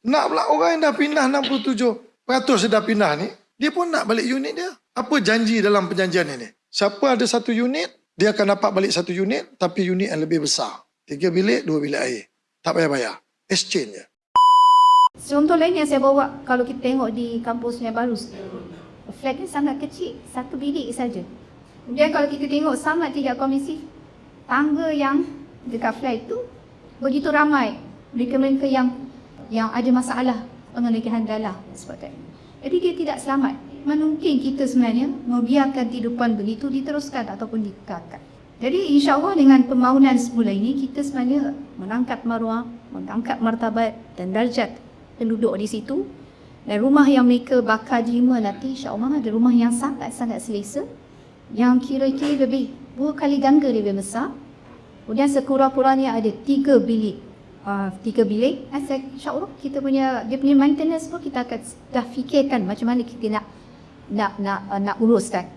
Nak pula orang yang dah pindah 67% dah pindah ni, dia pun nak balik unit dia. Apa janji dalam perjanjian ini? Siapa ada satu unit, dia akan dapat balik satu unit tapi unit yang lebih besar. Tiga bilik, dua bilik air. Tak payah bayar. Exchange je. Contoh lain yang saya bawa kalau kita tengok di kampus yang baru. Flat dia sangat kecil, satu bilik saja. Kemudian kalau kita tengok sangat tidak komisif, tangga yang dekat flat itu begitu ramai mereka-mereka yang yang ada masalah pengenalan dalam sebab itu. Jadi dia tidak selamat. Mungkin kita sebenarnya membiarkan kehidupan begitu diteruskan ataupun dikekalkan. Jadi insya Allah dengan pembangunan semula ini kita sebenarnya mengangkat maruah, mengangkat martabat dan darjat penduduk di situ dan rumah yang mereka bakal terima nanti insya Allah ada rumah yang sangat-sangat selesa yang kira-kira lebih dua kali gangga lebih besar kemudian sekurang-kurangnya ada tiga bilik uh, tiga bilik. Asal, insya Allah kita punya dia punya maintenance pun kita akan dah fikirkan macam mana kita nak nak nak uh, nak uruskan